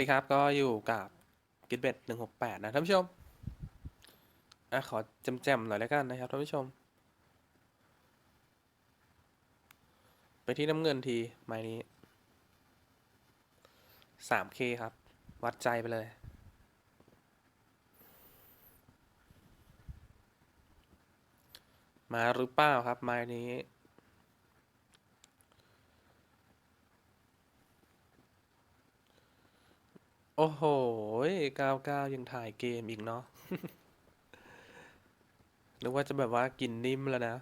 ดีครับก็อยู่กับกิทเบ็ดหนึ่งหกแปดนะท่านผู้ชมอะขอแจมๆหน่อยแล้วกันนะครับท่านผู้ชม ไปที่น้ำเงินทีไม้นี้สามเคครับ วัดใจไปเลยมาหรือเปล่าครับไม้นี้ โอ้โหก้าวก้ายังถ่ายเกมอีกเนาะ นึกว่าจะแบบว่ากินนิ่มแล้วนะ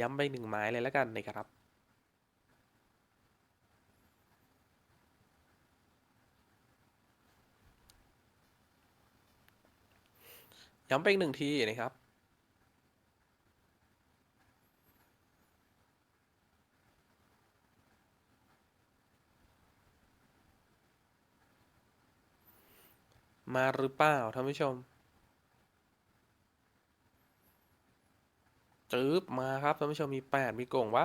ย้ำไปหนึ่งไม้เลยแล้วกันนะครับ ย้ำไปหนึ่งทีนะครับ มาหรือเปล่าท่านผู้ชมจืบมาครับท่านผู้ชมมีแปดมีโก่งวะ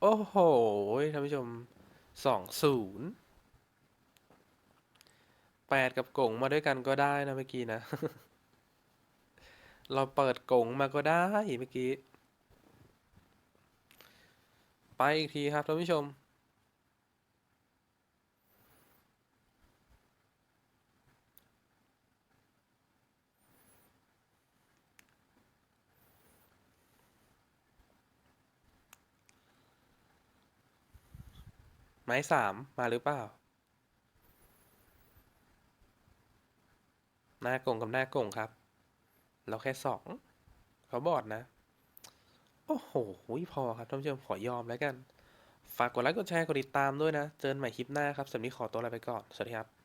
โอ้โหท่านผู้ชมสองศูนย์แปดกับโก่งมาด้วยกันก็ได้นะเมื่อกี้นะ เราเปิดโก่งมาก็ได้เมื่อกี้ ไปอีกทีครับท่านผู้ชม ไม้สามมาหรือเปล่า หน้ากงกับหน้ากงครับ เราแค่สองเขาบอดนะ โอ้โหพอครับท่านผู้ชมขอยอมแล้วกัน ฝากกดไลค์กดแชร์กดติดตามด้วยนะ เจอกันใหม่คลิปหน้าครับสำหรับนี้ขอตัวลาไปก่อน สวัสดีครับ